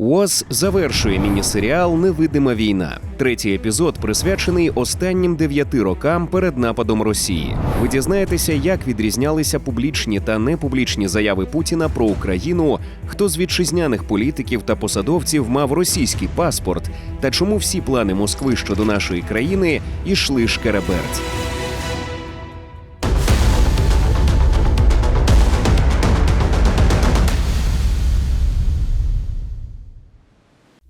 УОЗ завершує міні-серіал Невидима війна. Третій епізод присвячений останнім дев'яти рокам перед нападом Росії. Ви дізнаєтеся, як відрізнялися публічні та непублічні заяви Путіна про Україну, хто з вітчизняних політиків та посадовців мав російський паспорт, та чому всі плани Москви щодо нашої країни йшли шкереберть.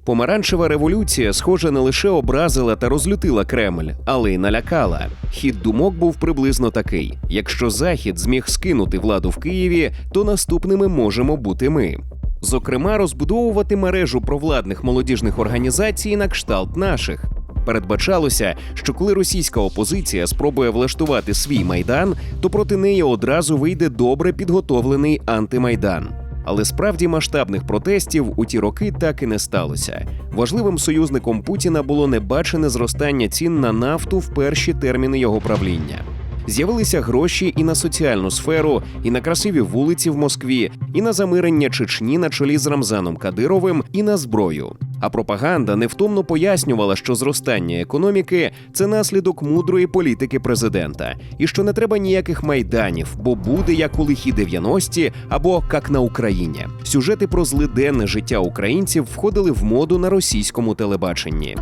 Помаранчева революція, схоже, не лише образила та розлютила Кремль, але й налякала. Хід думок був приблизно такий: якщо Захід зміг скинути владу в Києві, то наступними можемо бути ми. Зокрема, розбудовувати мережу провладних молодіжних організацій на кшталт наших. Передбачалося, що коли російська опозиція спробує влаштувати свій майдан, то проти неї одразу вийде добре підготовлений антимайдан. Але справді масштабних протестів у ті роки так і не сталося. Важливим союзником Путіна було небачене зростання цін на нафту в перші терміни його правління. З'явилися гроші і на соціальну сферу, і на красиві вулиці в Москві, і на замирення Чечні на чолі з Рамзаном Кадировим, і на зброю. А пропаганда невтомно пояснювала, що зростання економіки це наслідок мудрої політики президента, і що не треба ніяких майданів, бо буде як у лихі 90-ті або як на Україні. Сюжети про злиденне життя українців входили в моду на російському телебаченні.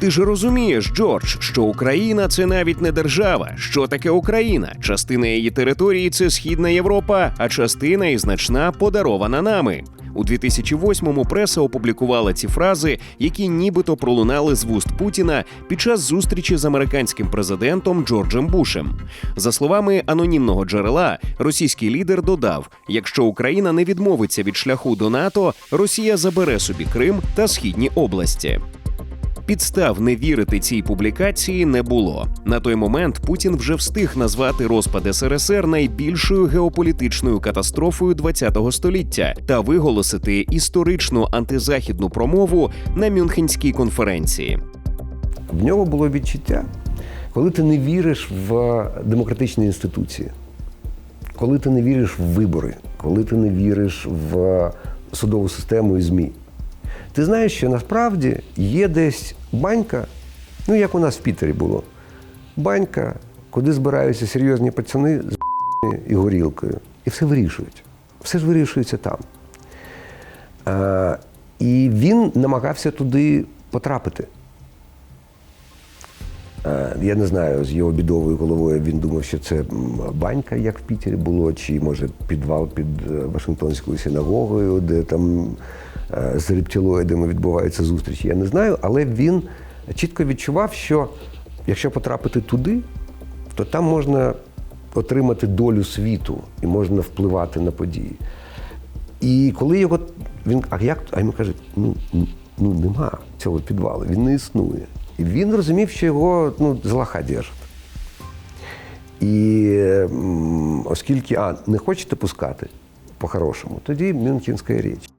Ти ж розумієш, Джордж, що Україна це навіть не держава. Що таке Україна? Частина її території це Східна Європа, а частина і значна подарована нами. У 2008-му преса опублікувала ці фрази, які нібито пролунали з вуст Путіна під час зустрічі з американським президентом Джорджем Бушем. За словами анонімного джерела, російський лідер додав: якщо Україна не відмовиться від шляху до НАТО, Росія забере собі Крим та східні області. Підстав не вірити цій публікації не було. На той момент Путін вже встиг назвати розпад СРСР найбільшою геополітичною катастрофою ХХ століття та виголосити історичну антизахідну промову на Мюнхенській конференції. В нього було відчуття, коли ти не віриш в демократичні інституції, коли ти не віриш в вибори, коли ти не віриш в судову систему і ЗМІ. Ти знаєш, що насправді є десь банька, ну як у нас в Пітері було, банька, куди збираються серйозні пацани з і горілкою. І все вирішують. Все ж вирішується там. А, і він намагався туди потрапити. Е, Я не знаю, з його бідовою головою він думав, що це банька, як в Пітері було, чи може підвал під е, Вашингтонською синагогою, де там е, з рептилоїдами відбуваються зустрічі. Я не знаю, але він чітко відчував, що якщо потрапити туди, то там можна отримати долю світу і можна впливати на події. І коли його він, а як а йому кажуть, ну, ну нема цього підвалу, він не існує. Він розумів, що його ну, злаха держать. І оскільки а, не хочете пускати по-хорошому, тоді Мюнхенська річ.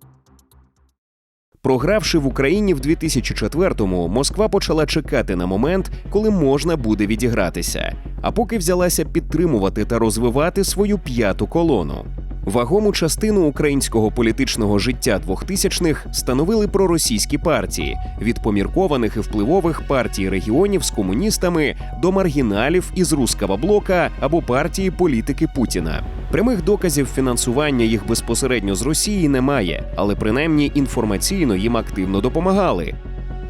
Програвши в Україні в 2004-му, Москва почала чекати на момент, коли можна буде відігратися. А поки взялася підтримувати та розвивати свою п'яту колону. Вагому частину українського політичного життя 2000-х становили проросійські партії від поміркованих і впливових партій регіонів з комуністами до маргіналів із руского блока або партії політики Путіна. Прямих доказів фінансування їх безпосередньо з Росії немає, але принаймні інформаційно їм активно допомагали.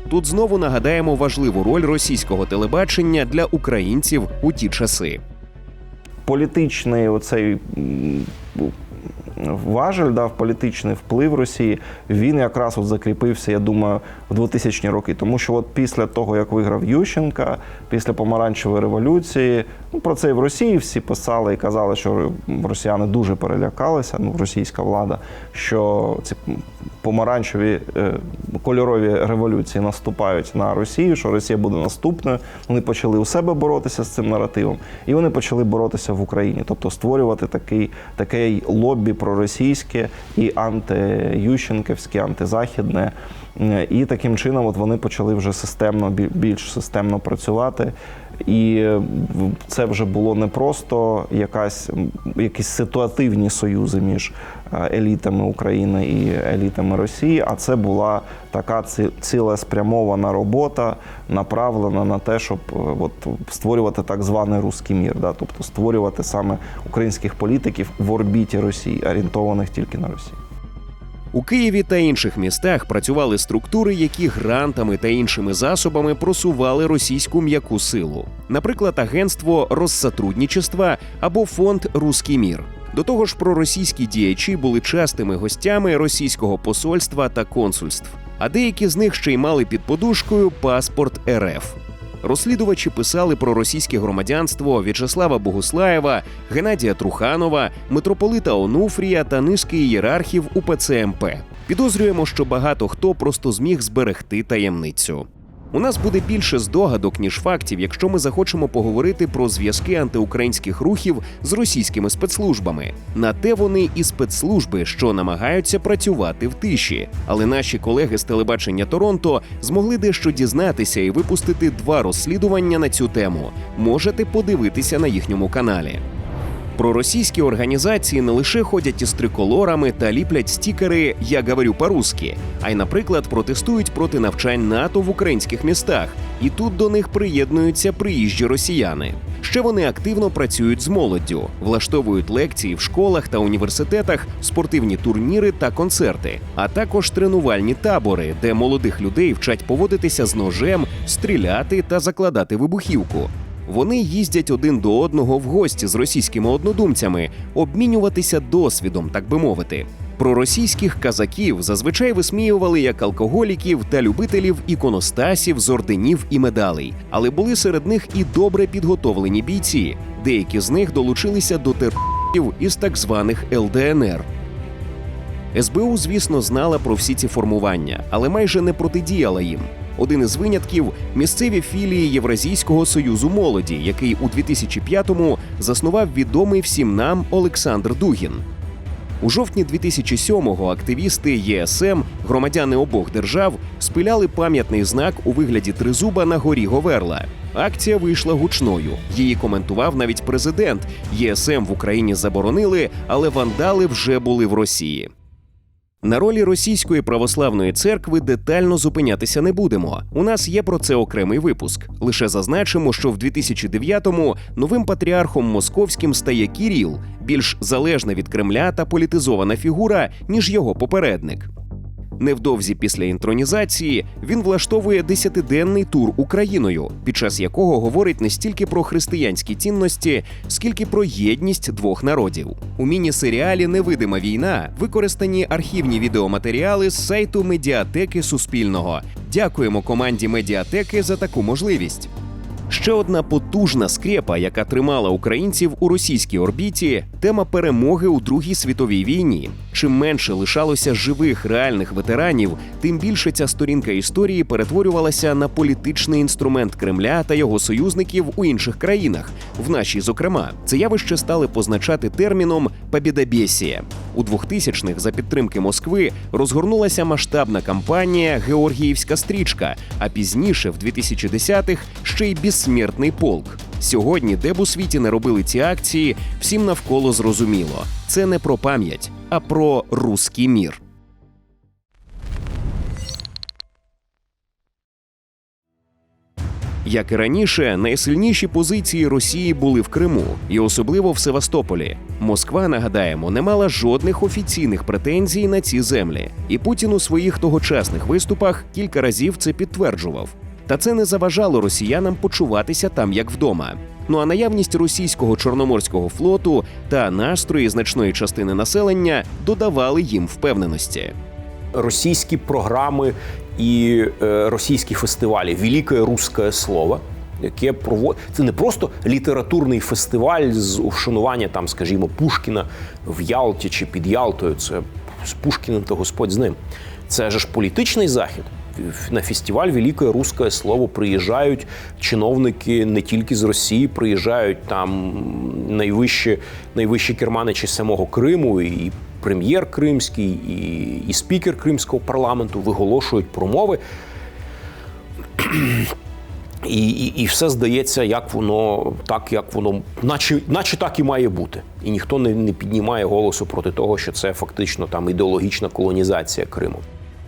Тут знову нагадаємо важливу роль російського телебачення для українців у ті часи. Політичний оцей важель, да, політичний вплив Росії, він якраз от закріпився, я думаю, в 2000-ні роки. Тому що от після того, як виграв Ющенка, після помаранчевої революції, ну про це і в Росії всі писали і казали, що росіяни дуже перелякалися, ну російська влада, що ці помаранчеві е, кольорові революції наступають на Росію, що Росія буде наступною. Вони почали у себе боротися з цим наративом, і вони почали боротися в Україні, тобто створювати такий такий лобі проросійське і антиющенківське, антизахідне. Е, І таким чином от вони почали вже системно більш системно працювати. І е, це вже було не просто якась, якісь ситуативні союзи між е, елітами України і елітами Росії, а це була така ці- цілеспрямована робота, направлена на те, щоб е, от, створювати так званий руський мір, да? тобто створювати саме українських політиків в орбіті Росії, орієнтованих тільки на Росію. У Києві та інших містах працювали структури, які грантами та іншими засобами просували російську м'яку силу, наприклад, агентство розсотрудничества або фонд Руський мір. До того ж, проросійські діячі були частими гостями російського посольства та консульств, а деякі з них ще й мали під подушкою паспорт РФ. Розслідувачі писали про російське громадянство В'ячеслава Богуслаєва, Геннадія Труханова, митрополита Онуфрія та низки ієрархів УПЦ МП. Підозрюємо, що багато хто просто зміг зберегти таємницю. У нас буде більше здогадок, ніж фактів, якщо ми захочемо поговорити про зв'язки антиукраїнських рухів з російськими спецслужбами. На те вони і спецслужби, що намагаються працювати в тиші. Але наші колеги з телебачення Торонто змогли дещо дізнатися і випустити два розслідування на цю тему. Можете подивитися на їхньому каналі. Проросійські організації не лише ходять із триколорами та ліплять стікери Я говорю по-русски, а й, наприклад, протестують проти навчань НАТО в українських містах, і тут до них приєднуються приїжджі росіяни. Ще вони активно працюють з молоддю, влаштовують лекції в школах та університетах, спортивні турніри та концерти, а також тренувальні табори, де молодих людей вчать поводитися з ножем, стріляти та закладати вибухівку. Вони їздять один до одного в гості з російськими однодумцями, обмінюватися досвідом, так би мовити. Про російських казаків зазвичай висміювали як алкоголіків та любителів іконостасів, з орденів і медалей. Але були серед них і добре підготовлені бійці. Деякі з них долучилися до терорів із так званих ЛДНР. СБУ, звісно, знала про всі ці формування, але майже не протидіяла їм. Один із винятків місцеві філії Євразійського союзу молоді, який у 2005-му заснував відомий всім нам Олександр Дугін. У жовтні 2007-го активісти ЄСМ, громадяни обох держав, спиляли пам'ятний знак у вигляді тризуба на горі Говерла. Акція вийшла гучною. Її коментував навіть президент. ЄСМ в Україні заборонили, але вандали вже були в Росії. На ролі російської православної церкви детально зупинятися не будемо. У нас є про це окремий випуск. Лише зазначимо, що в 2009-му новим патріархом московським стає Кіріл, більш залежна від Кремля та політизована фігура, ніж його попередник. Невдовзі після інтронізації він влаштовує десятиденний тур Україною, під час якого говорить не стільки про християнські цінності, скільки про єдність двох народів. У міні-серіалі Невидима війна використані архівні відеоматеріали з сайту медіатеки Суспільного. Дякуємо команді медіатеки за таку можливість. Ще одна потужна скрепа, яка тримала українців у російській орбіті, тема перемоги у Другій світовій війні. Чим менше лишалося живих реальних ветеранів, тим більше ця сторінка історії перетворювалася на політичний інструмент Кремля та його союзників у інших країнах, в нашій, зокрема, це явище стали позначати терміном «побєдобєсія». У 2000-х за підтримки Москви розгорнулася масштабна кампанія Георгіївська стрічка, а пізніше, в 2010-х, ще й безсмертний полк. Сьогодні, де б у світі не робили ці акції, всім навколо зрозуміло. Це не про пам'ять, а про руський мір. Як і раніше, найсильніші позиції Росії були в Криму, і особливо в Севастополі. Москва, нагадаємо, не мала жодних офіційних претензій на ці землі, і Путін у своїх тогочасних виступах кілька разів це підтверджував. Та це не заважало росіянам почуватися там як вдома. Ну а наявність російського чорноморського флоту та настрої значної частини населення додавали їм впевненості. російські програми і е, російські фестивалі Велике Русське Слово. Яке прово... це не просто літературний фестиваль з ушанування там, скажімо, Пушкіна в Ялті чи під Ялтою. Це з Пушкіним та Господь з ним. Це ж політичний захід. На фестиваль Велике Русське Слово приїжджають чиновники не тільки з Росії, приїжджають там найвищі, найвищі керманичі самого Криму, і прем'єр кримський, і, і спікер кримського парламенту виголошують промови. І, і, і все здається, як воно так, як воно, наче, наче так і має бути. І ніхто не, не піднімає голосу проти того, що це фактично там ідеологічна колонізація Криму.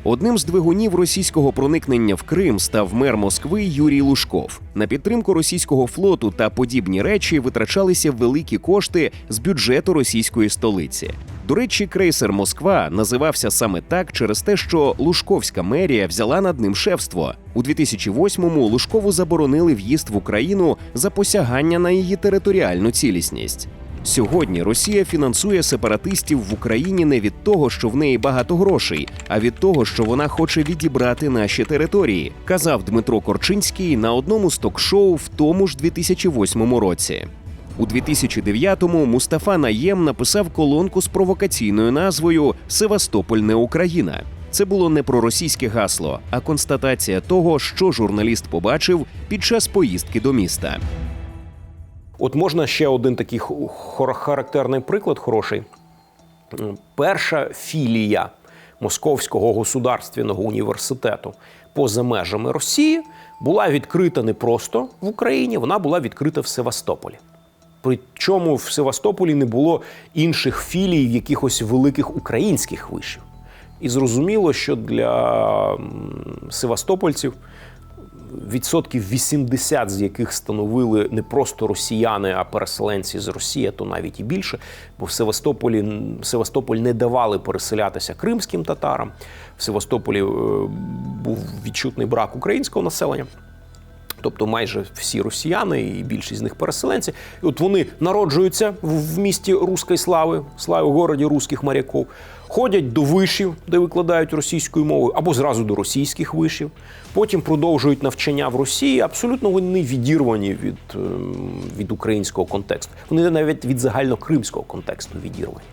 Одним з двигунів російського проникнення в Крим став мер Москви Юрій Лужков. На підтримку російського флоту та подібні речі витрачалися великі кошти з бюджету російської столиці. До речі, крейсер Москва називався саме так через те, що Лужковська мерія взяла над ним шефство. У 2008-му Лужкову заборонили в'їзд в Україну за посягання на її територіальну цілісність. Сьогодні Росія фінансує сепаратистів в Україні не від того, що в неї багато грошей, а від того, що вона хоче відібрати наші території, казав Дмитро Корчинський на одному з ток-шоу в тому ж 2008 році. У 2009-му Мустафа Наєм написав колонку з провокаційною назвою Севастополь не Україна. Це було не проросійське гасло, а констатація того, що журналіст побачив під час поїздки до міста. От можна ще один такий характерний приклад хороший. Перша філія Московського государственного університету поза межами Росії була відкрита не просто в Україні, вона була відкрита в Севастополі. Причому в Севастополі не було інших філій якихось великих українських вишів. І зрозуміло, що для севастопольців відсотків 80 з яких становили не просто росіяни, а переселенці з Росії, то навіть і більше. Бо в Севастополі Севастополь не давали переселятися кримським татарам. В Севастополі е, був відчутний брак українського населення. Тобто майже всі росіяни, і більшість з них переселенці. І от вони народжуються в місті Руської слави, слави в городі руських моряків, ходять до вишів, де викладають російською мовою, або зразу до російських вишів. Потім продовжують навчання в Росії. Абсолютно вони відірвані від, ем, від українського контексту. Вони навіть від загальнокримського контексту відірвані.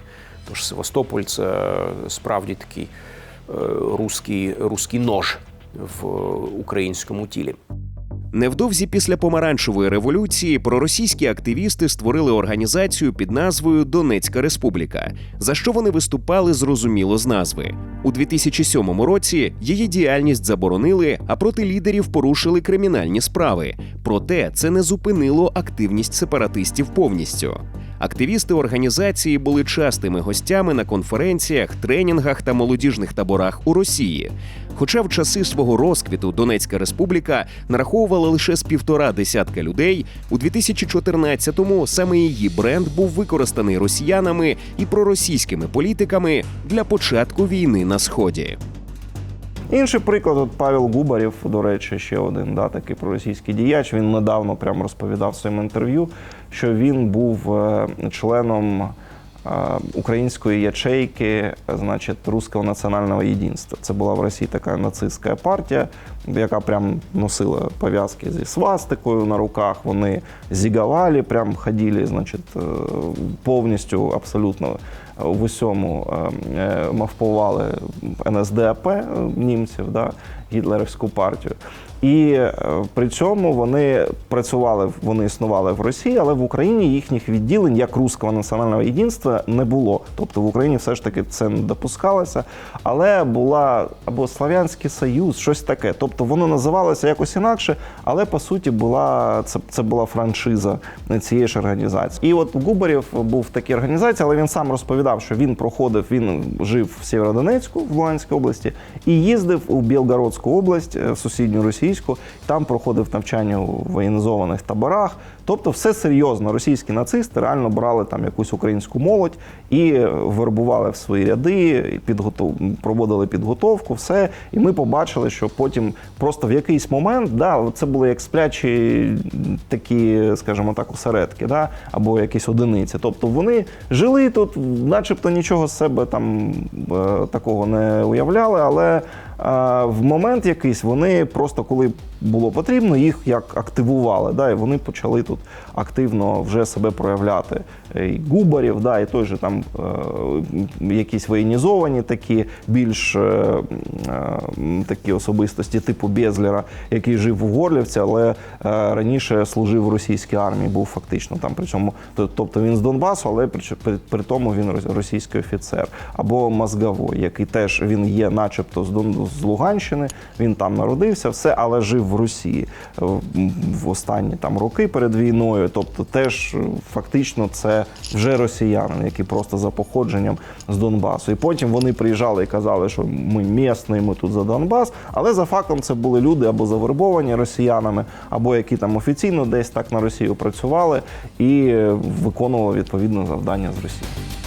Тож Севастополь це справді такий е, руський, руський нож в українському тілі. Невдовзі після помаранчевої революції проросійські активісти створили організацію під назвою Донецька Республіка, за що вони виступали зрозуміло з назви. У 2007 році її діяльність заборонили, а проти лідерів порушили кримінальні справи. Проте це не зупинило активність сепаратистів повністю. Активісти організації були частими гостями на конференціях, тренінгах та молодіжних таборах у Росії. Хоча в часи свого розквіту Донецька Республіка нараховувала лише з півтора десятка людей, у 2014-му саме її бренд був використаний росіянами і проросійськими політиками для початку війни на сході. Інший приклад, от Павел Губарєв, до речі, ще один да, такий проросійський діяч. Він недавно прямо розповідав в своєму інтерв'ю, що він був е, членом е, української ячейки, значить, Руського національного єдинства. Це була в Росії така нацистська партія, яка прям носила пов'язки зі свастикою на руках. Вони зігавали, прям ходили, значить, е, повністю абсолютно в усьому е, е, мавпували НСДАП е, німців, да, гітлерівську партію. І е, при цьому вони працювали, вони існували в Росії, але в Україні їхніх відділень як Руського національного єдинства не було. Тобто в Україні все ж таки це не допускалося. Але була або Слав'янський Союз, щось таке. Тобто воно називалося якось інакше, але по суті була це, це була франшиза цієї ж організації. І от Губарєв був в такій організації, але він сам розповідав, що він проходив, він жив в Сєвєродонецьку в Луганській області і їздив у Білгородську область, е, сусідню російську. Там проходив навчання у воєнізованих таборах. Тобто, все серйозно. Російські нацисти реально брали там якусь українську молодь і вербували в свої ряди, підготов... проводили підготовку, все. І ми побачили, що потім просто в якийсь момент, да, це були як сплячі такі, скажімо так, осередки, да, або якісь одиниці. Тобто вони жили тут, начебто нічого з себе там е, такого не уявляли, але в момент якийсь вони просто коли було потрібно, їх як активували, да, і вони почали тут активно вже себе проявляти. І Губарів, да, і той же там е, якісь воєнізовані такі більш е, е, такі особистості, типу Безлера, який жив у Горлівці, але е, раніше служив в російській армії, був фактично там. При цьому, тобто він з Донбасу, але при, при, тому він російський офіцер. Або Мозговой, який теж він є, начебто, з Дон з Луганщини, він там народився, все, але жив в Росії е, в останні там роки перед війною. Тобто, теж е, фактично це вже росіяни, які просто за походженням з Донбасу. І потім вони приїжджали і казали, що ми місні, ми тут за Донбас. Але за фактом це були люди або завербовані росіянами, або які там офіційно десь так на Росію працювали і е, виконували відповідне завдання з Росії.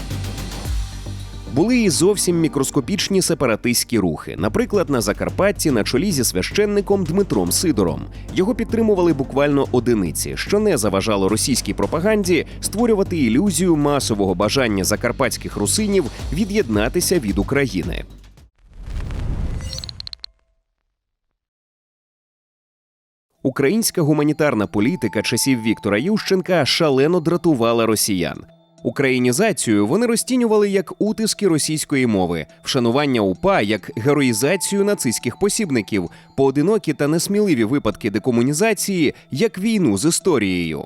Були і зовсім мікроскопічні сепаратистські рухи. Наприклад, на Закарпатті на чолі зі священником Дмитром Сидором. Його підтримували буквально одиниці, що не заважало російській пропаганді створювати ілюзію масового бажання закарпатських русинів від'єднатися від України. Українська гуманітарна політика часів Віктора Ющенка шалено дратувала росіян. Українізацію вони розцінювали як утиски російської мови, вшанування УПА як героїзацію нацистських посібників, поодинокі та несміливі випадки декомунізації як війну з історією.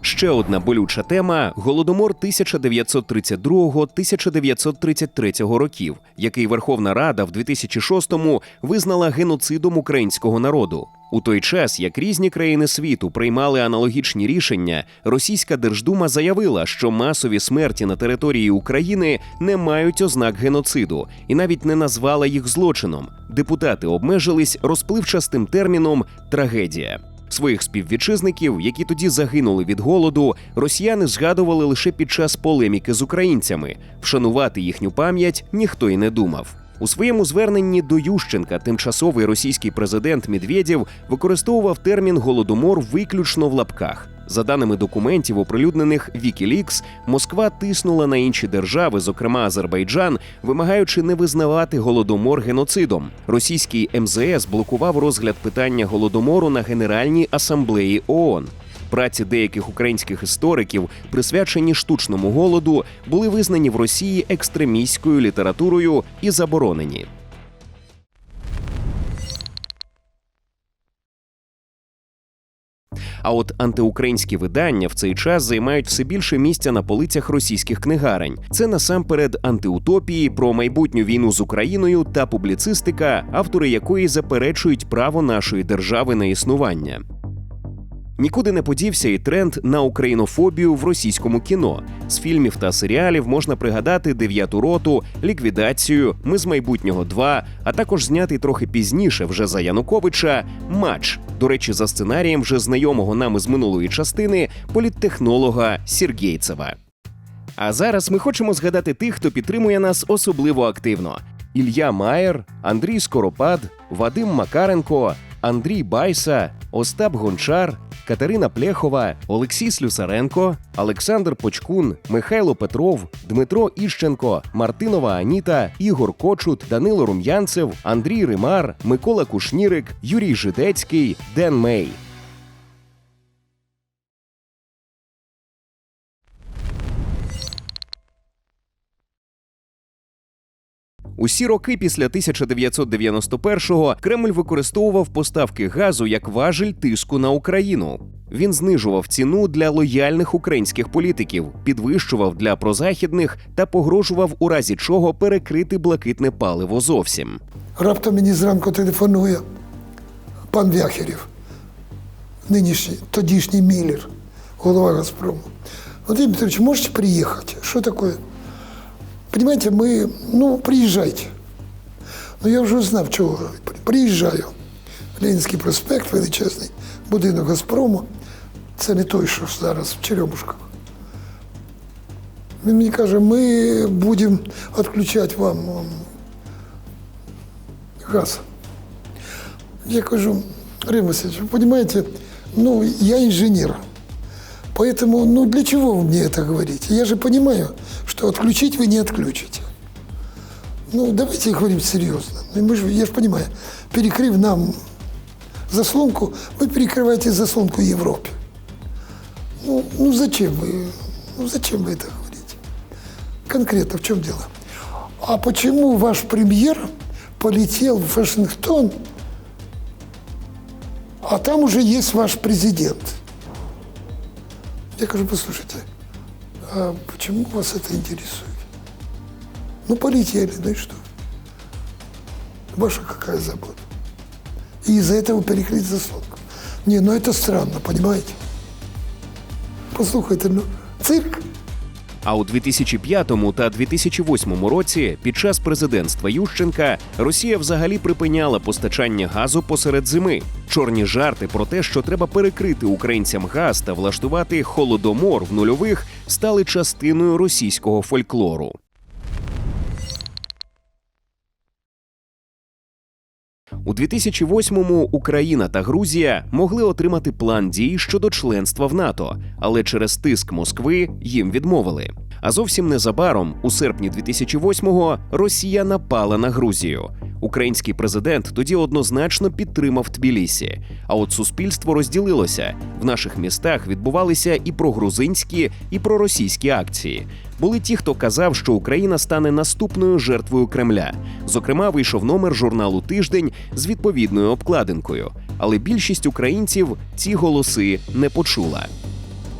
Ще одна болюча тема голодомор 1932-1933 років, який Верховна Рада в 2006-му визнала геноцидом українського народу. У той час, як різні країни світу приймали аналогічні рішення, російська Держдума заявила, що масові смерті на території України не мають ознак геноциду і навіть не назвала їх злочином. Депутати обмежились розпливчастим терміном трагедія. Своїх співвітчизників, які тоді загинули від голоду, росіяни згадували лише під час полеміки з українцями. Вшанувати їхню пам'ять ніхто й не думав. У своєму зверненні до Ющенка тимчасовий російський президент Медведєв використовував термін голодомор виключно в лапках. За даними документів, оприлюднених Wikileaks, Москва тиснула на інші держави, зокрема Азербайджан, вимагаючи не визнавати голодомор геноцидом. Російський МЗС блокував розгляд питання голодомору на Генеральній асамблеї ООН. Праці деяких українських істориків, присвячені штучному голоду, були визнані в Росії екстремістською літературою і заборонені. А от антиукраїнські видання в цей час займають все більше місця на полицях російських книгарень. Це насамперед антиутопії про майбутню війну з Україною та публіцистика, автори якої заперечують право нашої держави на існування. Нікуди не подівся і тренд на українофобію в російському кіно. З фільмів та серіалів можна пригадати дев'яту роту, ліквідацію, Ми з майбутнього 2», а також знятий трохи пізніше, вже за Януковича, матч. До речі, за сценарієм вже знайомого нами з минулої частини політтехнолога Сіргейцева. А зараз ми хочемо згадати тих, хто підтримує нас особливо активно: Ілля Маєр, Андрій Скоропад, Вадим Макаренко, Андрій Байса, Остап Гончар, Катерина Плєхова, Олексій Слюсаренко, Олександр Почкун, Михайло Петров, Дмитро Іщенко, Мартинова Аніта, Ігор Кочут, Данило Рум'янцев, Андрій Римар, Микола Кушнірик, Юрій Жидецький, Ден Мей. Усі роки після 1991-го Кремль використовував поставки газу як важель тиску на Україну. Він знижував ціну для лояльних українських політиків, підвищував для прозахідних та погрожував у разі чого перекрити блакитне паливо зовсім. Раптом мені зранку телефонує пан Вяхерів, нинішній, тодішній Міллер, голова Газпрому. Владимир Петрович, можете приехать? Что такое? Понимаете, мы, ну, приезжайте. Ну, я вже знав, чого говорити. Приїжджаю. Ленінський проспект, величезний, будинок Газпрому. Це не той, що зараз в Черемушках. Він мені каже, ми будемо відключати вам м, газ. Я кажу, Рим Васильевич, вы понимаете, ну, я инженер. Поэтому, ну, для чего вы мне это говорите? Я же понимаю, что отключить вы не отключите. Ну, давайте говорим серьезно. Ну, Мы же, я же понимаю, перекрыв нам заслонку, вы перекрываете заслонку Европе. Ну, ну зачем вы, ну зачем вы это говорите? Конкретно в чем дело? А почему ваш премьер полетел в Вашингтон, а там уже есть ваш президент? Я говорю, послушайте, а почему вас это интересует? Ну, полетели, ну и что? Ваша какая забота? И из-за этого перекрыть засолку. Не, ну это странно, понимаете? Послухайте, ну, цирк. А у 2005 та 2008 році, під час президентства Ющенка, Росія взагалі припиняла постачання газу посеред зими. Чорні жарти про те, що треба перекрити українцям газ та влаштувати холодомор в нульових, стали частиною російського фольклору. У 2008-му Україна та Грузія могли отримати план дій щодо членства в НАТО, але через тиск Москви їм відмовили. А зовсім незабаром, у серпні 2008-го, Росія напала на Грузію. Український президент тоді однозначно підтримав Тбілісі. А от суспільство розділилося. В наших містах відбувалися і прогрузинські, і проросійські акції. Були ті, хто казав, що Україна стане наступною жертвою Кремля. Зокрема, вийшов номер журналу Тиждень з відповідною обкладинкою. Але більшість українців ці голоси не почула.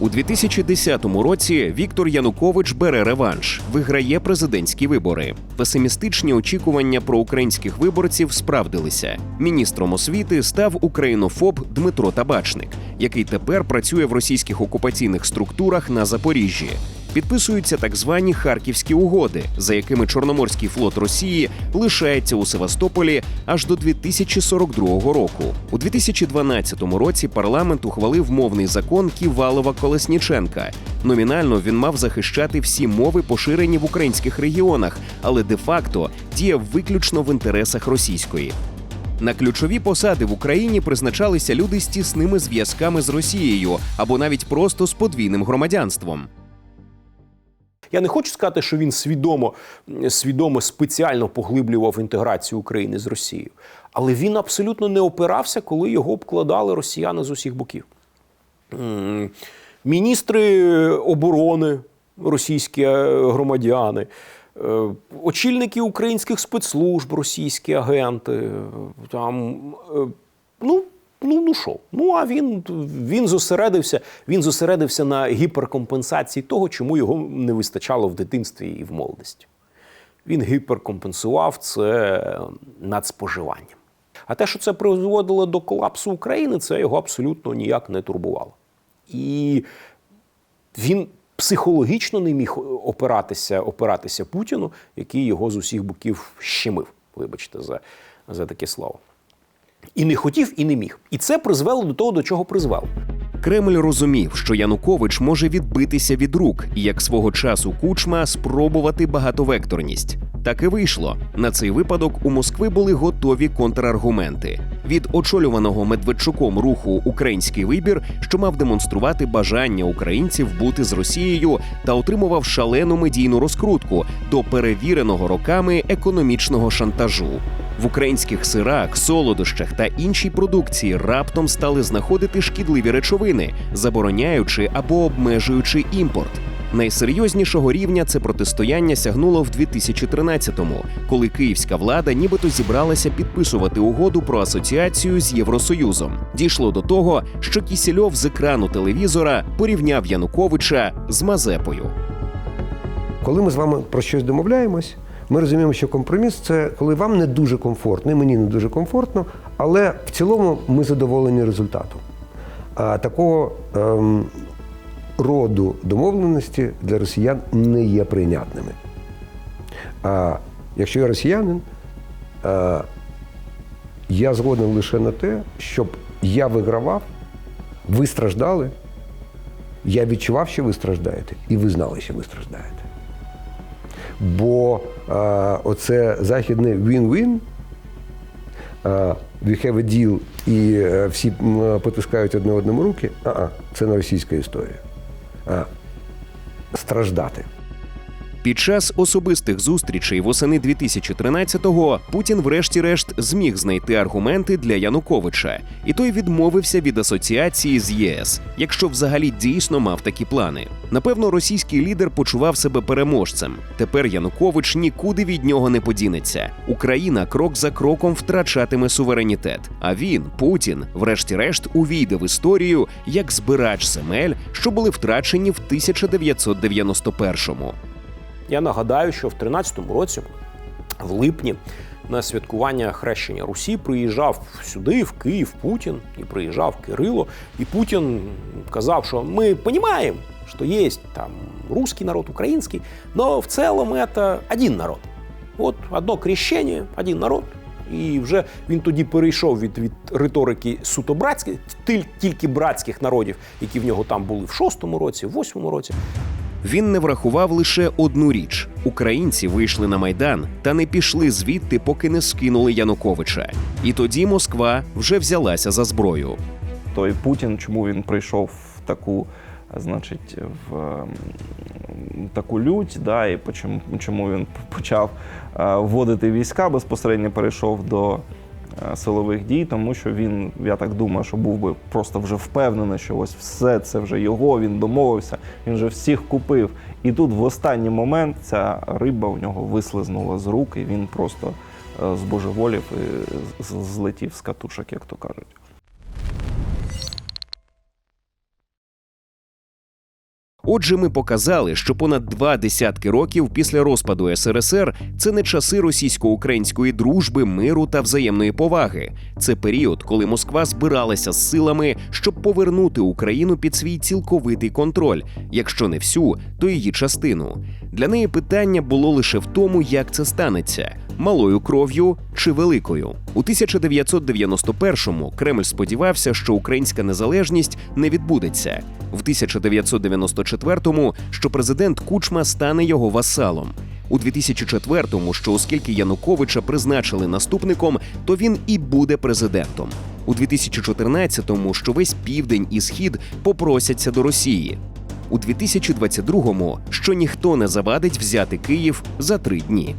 У 2010 році Віктор Янукович бере реванш, виграє президентські вибори. Песимістичні очікування про українських виборців справдилися. Міністром освіти став українофоб Дмитро Табачник, який тепер працює в російських окупаційних структурах на Запоріжжі. Підписуються так звані харківські угоди, за якими Чорноморський флот Росії лишається у Севастополі аж до 2042 року. У 2012 році парламент ухвалив мовний закон Ківалова Колесніченка. Номінально він мав захищати всі мови, поширені в українських регіонах, але де-факто діяв виключно в інтересах російської. На ключові посади в Україні призначалися люди з тісними зв'язками з Росією або навіть просто з подвійним громадянством. Я не хочу сказати, що він свідомо, свідомо спеціально поглиблював інтеграцію України з Росією, але він абсолютно не опирався, коли його обкладали росіяни з усіх боків. Міністри оборони, російські е, громадяни, е, очільники українських спецслужб, російські агенти, е, там, ну, Ну, ну що? Ну а він, він зосередився. Він зосередився на гіперкомпенсації того, чому його не вистачало в дитинстві і в молодості. Він гіперкомпенсував це надспоживанням. А те, що це призводило до колапсу України, це його абсолютно ніяк не турбувало. І він психологічно не міг опиратися, опиратися Путіну, який його з усіх боків щемив. Вибачте за, за таке слово. І не хотів, і не міг. І це призвело до того, до чого призвело. Кремль розумів, що Янукович може відбитися від рук і як свого часу кучма спробувати багатовекторність. Так і вийшло. На цей випадок у Москви були готові контраргументи від очолюваного Медведчуком руху Український вибір, що мав демонструвати бажання українців бути з Росією та отримував шалену медійну розкрутку до перевіреного роками економічного шантажу. В українських сирах, солодощах та іншій продукції раптом стали знаходити шкідливі речовини, забороняючи або обмежуючи імпорт. Найсерйознішого рівня це протистояння сягнуло в 2013-му, коли київська влада нібито зібралася підписувати угоду про асоціацію з Євросоюзом. Дійшло до того, що Кісільов з екрану телевізора порівняв Януковича з Мазепою. Коли ми з вами про щось домовляємось, ми розуміємо, що компроміс це коли вам не дуже комфортно, і мені не дуже комфортно, але в цілому ми задоволені результатом. А такого ем, роду домовленості для росіян не є прийнятними. А якщо я росіянин, е, я згоден лише на те, щоб я вигравав, ви страждали, я відчував, що ви страждаєте, і ви знали, що ви страждаєте. Бо е, оце західне він-він, е, we have a deal, і е, всі потискають одне одному руки, а це не російська історія. А, страждати. Під час особистих зустрічей восени 2013-го Путін, врешті-решт, зміг знайти аргументи для Януковича, і той відмовився від асоціації з ЄС, якщо взагалі дійсно мав такі плани. Напевно, російський лідер почував себе переможцем. Тепер Янукович нікуди від нього не подінеться. Україна крок за кроком втрачатиме суверенітет. А він, Путін, врешті-решт, увійде в історію як збирач земель, що були втрачені в 1991-му. Я нагадаю, що в 2013 році, в липні, на святкування хрещення Русі приїжджав сюди, в Київ, Путін, і приїжджав Кирило. І Путін казав, що ми розуміємо, що є там русский народ, український, але в цілому це один народ. От одно крещення, один народ. І вже він тоді перейшов від, від риторики суто братських, тіль- тільки братських народів, які в нього там були в шостому році, в восьмому році. Він не врахував лише одну річ: українці вийшли на майдан та не пішли звідти, поки не скинули Януковича. І тоді Москва вже взялася за зброю. той Путін, чому він прийшов в таку, значить, в ем, таку лють, да, і чому він почав е, вводити війська, безпосередньо перейшов до силових дій, тому що він, я так думаю, що був би просто вже впевнений, що ось все це вже його, він домовився, він вже всіх купив. І тут в останній момент ця риба у нього вислизнула з рук, і він просто е, збожеволів і злетів з катушок, як то кажуть. Отже, ми показали, що понад два десятки років після розпаду СРСР це не часи російсько-української дружби, миру та взаємної поваги. Це період, коли Москва збиралася з силами, щоб повернути Україну під свій цілковитий контроль, якщо не всю, то її частину. Для неї питання було лише в тому, як це станеться малою кров'ю чи великою. У 1991-му Кремль сподівався, що українська незалежність не відбудеться. В 1994-му, що президент Кучма стане його васалом. У 2004-му, що оскільки Януковича призначили наступником, то він і буде президентом. У 2014-му, що весь південь і схід попросяться до Росії. У 2022-му, що ніхто не завадить взяти Київ за три дні.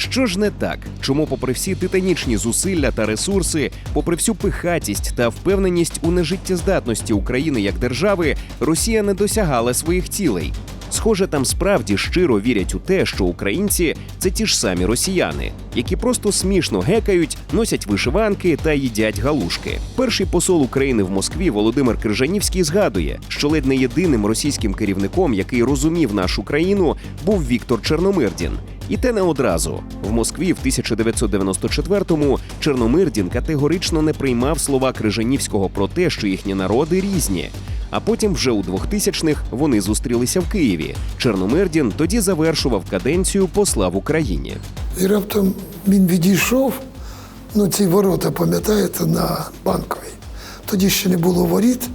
Що ж не так? Чому, попри всі титанічні зусилля та ресурси, попри всю пихатість та впевненість у нежиттєздатності України як держави, Росія не досягала своїх цілей? Схоже, там справді щиро вірять у те, що українці це ті ж самі росіяни, які просто смішно гекають, носять вишиванки та їдять галушки. Перший посол України в Москві Володимир Крижанівський згадує, що ледь не єдиним російським керівником, який розумів нашу країну, був Віктор Чорномирдін. І те не одразу. В Москві в 1994-му Чорномирдін категорично не приймав слова Крижанівського про те, що їхні народи різні. А потім, вже у 2000-х, вони зустрілися в Києві. Чорномирдін тоді завершував каденцію посла в Україні. І раптом він відійшов, ну ці ворота, пам'ятаєте, на банковій. Тоді ще не було воріт.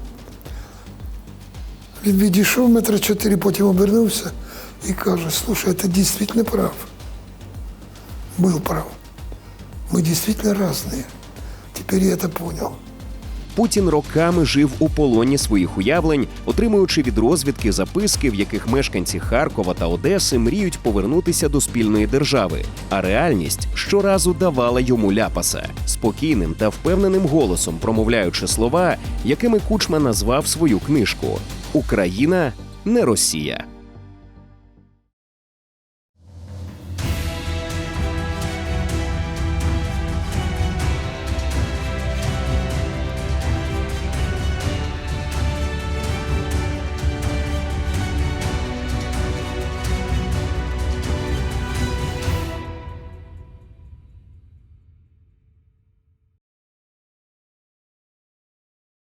Він відійшов метра чотири, потім обернувся і каже, слушай, ти дійсно прав. Был прав. Мы действительно разные. Теперь я это понял. Путін роками жив у полоні своїх уявлень, отримуючи від розвідки записки, в яких мешканці Харкова та Одеси мріють повернутися до спільної держави. А реальність щоразу давала йому ляпаса спокійним та впевненим голосом, промовляючи слова, якими Кучма назвав свою книжку Україна не Росія.